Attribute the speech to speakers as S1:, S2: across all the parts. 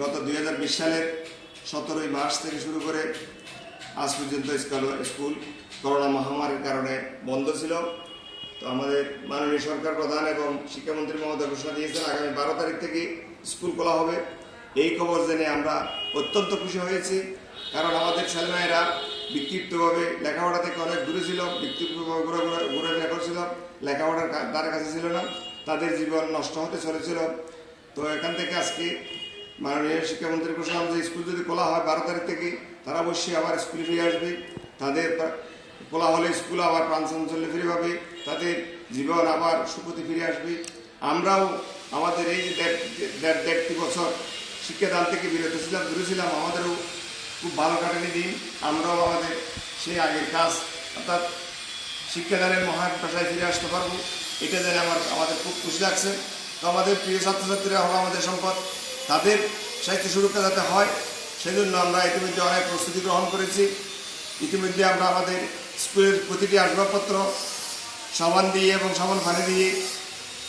S1: গত দু হাজার বিশ সালের সতেরোই মার্চ থেকে শুরু করে আজ পর্যন্ত স্কুল স্কুল করোনা মহামারীর কারণে বন্ধ ছিল। তো আমাদের মাননীয় সরকার প্রধান এবং শিক্ষামন্ত্রী মমতা ঘোষণা দিয়েছেন, আগামী বারো তারিখ থেকে স্কুল খোলা হবে। এই খবর জেনে আমরা অত্যন্ত খুশি হয়েছি, কারণ আমাদের ছেলেমেয়েরা বিক্ষিপ্তভাবে লেখাপড়া থেকে অনেক দূরে ছিল, বিক্ষিপ্তভাবে ঘুরে ঘুরে ঘুরে করছিল লেখাপড়ার দ্বারা কাছে ছিল না, তাদের জীবন নষ্ট হতে চলেছিল। তো এখান থেকে আজকে মাননীয় শিক্ষামন্ত্রী ঘোষণা যে স্কুল যদি খোলা হয় বারো তারিখ থেকে তারা অবশ্যই আবার স্কুলে ফিরে আসবে। তাদের খোলা হলে স্কুল আবার প্রাণচঞ্চল্যে ফিরে পাবে। তাদের জীবন আবার সুপতি ফিরে আসবে। আমরাও আমাদের এই যে দেড় দেড় দেড়টি বছর শিক্ষাদান থেকে বিরত ছিলাম, দূরে ছিলাম, আমাদেরও খুব ভালো কাটেনি দিন। আমরাও আমাদের সেই আগের কাজ, অর্থাৎ শিক্ষাদানের মহান পেশায় ফিরে আসতে পারব। এটা জেনে আমার আমাদের খুব খুশি লাগছে। তো আমাদের প্রিয় ছাত্রছাত্রীরা হলো আমাদের সম্পদ। তাদের সাহিত্য সুরক্ষা যাতে হয়, সেজন্য আমরা ইতিমধ্যে অনেক প্রস্তুতি গ্রহণ করেছি। ইতিমধ্যে আমরা আমাদের স্কুলের প্রতিটি আসবাবপত্র সাবান দিয়ে এবং সাবান পানি দিয়ে,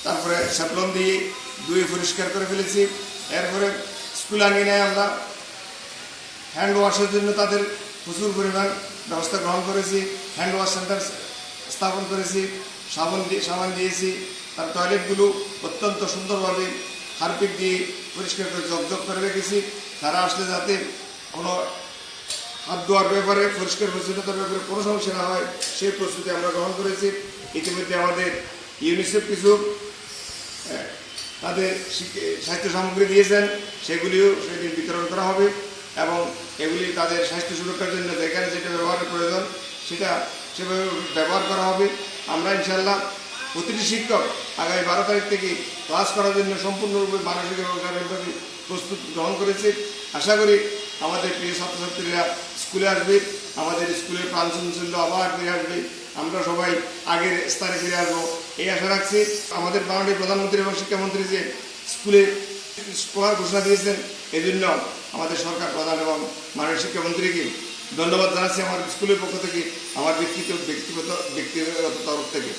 S1: তারপরে স্যাপলন দিয়ে ধুয়ে পরিষ্কার করে ফেলেছি। এরপরে স্কুল আঙ্গিনায় আমরা হ্যান্ড ওয়াশের জন্য তাদের প্রচুর পরিমাণ ব্যবস্থা গ্রহণ করেছি। হ্যান্ড ওয়াশ সেন্টার স্থাপন করেছি, সাবান দিয়ে, সাবান দিয়েছি। তার টয়লেটগুলো অত্যন্ত সুন্দরভাবে হারপিক দিয়ে পরিষ্কার করে জকজক করে রেখেছি। তারা আসলে যাতে কোনো হাত ধোয়ার ব্যাপারে, পরিষ্কার পরিচ্ছন্নতার ব্যাপারে কোনো সমস্যা না হয়, সেই প্রস্তুতি আমরা গ্রহণ করেছি। ইতিমধ্যে আমাদের ইউনিসেফ কিছু তাদের স্বাস্থ্য সামগ্রী দিয়েছেন। সেগুলিও সেদিন বিতরণ করা হবে এবং এগুলি তাদের স্বাস্থ্য সুরক্ষার জন্য যেখানে যেটা ব্যবহারের প্রয়োজন, সেটা সেভাবে ব্যবহার করা হবে। আমরা ইনশাল্লাহ প্রতিটি শিক্ষক আগামী বারো তারিখ থেকে ক্লাস করার জন্য সম্পূর্ণরূপে মানসিক এবং শারীরিকভাবে প্রস্তুত গ্রহণ করেছে। আশা করি আমাদের প্রিয় ছাত্রছাত্রীরা স্কুলে আসবে, আমাদের স্কুলের প্রাণচঞ্চল্য আবার ফিরে আসবে। আমরা সবাই আগের স্থানে ফিরে আসব, এই আশা রাখছি। আমাদের মাননীয় প্রধানমন্ত্রী এবং শিক্ষামন্ত্রী যে স্কুলে পড়ার ঘোষণা দিয়েছেন এই জন্য আমাদের সরকার প্রধান এবং মাননীয় শিক্ষামন্ত্রীকে ধন্যবাদ জানাচ্ছি আমার স্কুলের পক্ষ থেকে, আমার ব্যক্তিগত ব্যক্তিগত ব্যক্তিগত তরফ থেকে।